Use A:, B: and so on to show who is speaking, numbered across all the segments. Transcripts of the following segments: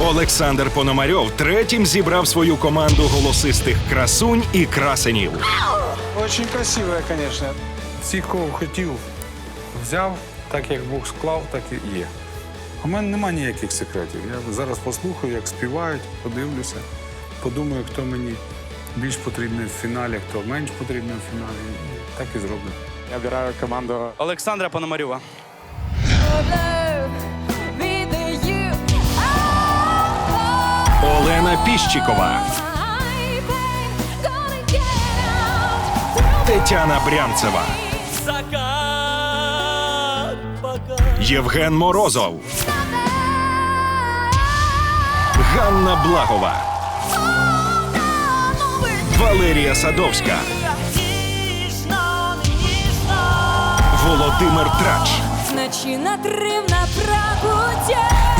A: Олександр Пономарьов третім зібрав свою команду голосистих красунь і красенів.
B: Очень красивая, конечно. Всіх, кого хотів, взяв, так як Бог склав, так і є. У мене немає ніяких секретів. Я зараз послухаю, як співають, подивлюся, подумаю, хто мені більш потрібний в фіналі, хто менш потрібний в фіналі. І так і зроблю.
C: Я обираю команду
D: Олександра Пономарьова.
A: Олена Піщикова, Тетяна Брянцева, Євген Морозов, Ганна Благова, Валерія Садовська, Володимир Трач.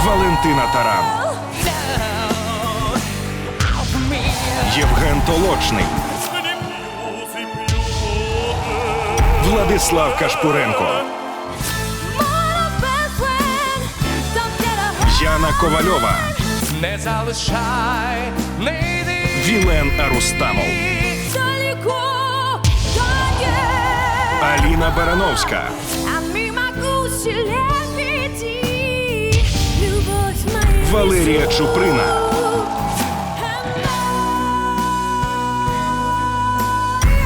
A: Валентина Таран, Євген Толочний, Владислав Кашпуренко, Яна Ковальова,
E: Не залишай, не йди.
A: Вілен Арустамов,
F: Далеко.
A: Аліна Барановська. Валерія Чуприна,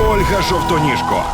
A: Ольга Жовтоніжко,